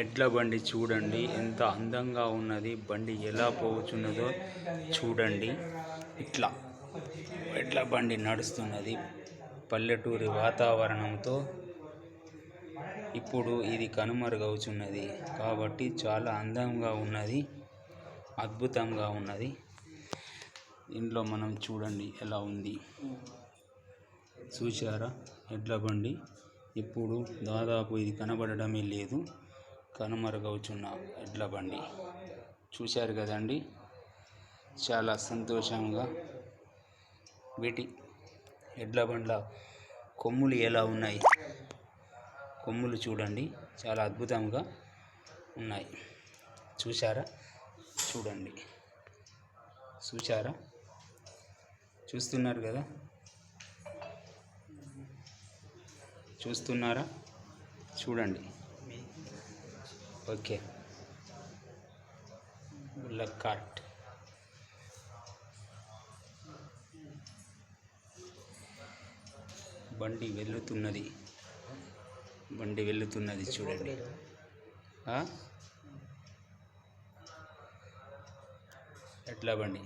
ఎడ్ల బండి చూడండి ఎంత అందంగా ఉన్నది బండి ఎలా పోచున్నదో చూడండి. ఇట్లా ఎడ్ల బండి నడుస్తున్నది. పల్లెటూరి వాతావరణంతో ఇప్పుడు ఇది కనుమరుగవుచున్నది. కాబట్టి చాలా అందంగా ఉన్నది అద్భుతంగా ఉన్నది. ఇంట్లో మనం చూడండి ఎలా ఉంది. చూశారా? ఎడ్ల బండి ఇప్పుడు దాదాపు ఇది కనబడడమే లేదు. కనుమరుగవుచున్న ఎడ్ల బండి. చూశారు కదండి? చాలా సంతోషంగా వీటి ఎడ్ల బండ్ల కొమ్ములు ఎలా ఉన్నాయి? కొమ్ములు చూడండి. చాలా అద్భుతంగా ఉన్నాయి. చూశారా? చూడండి. చూశారా? చూస్తున్నారు కదా? చూస్తున్నారా? చూడండి. ఓకే. కార్ట్ బండి వెళ్తున్నది బండి వెళ్తున్నది చూడండి. ఎట్లా బండి?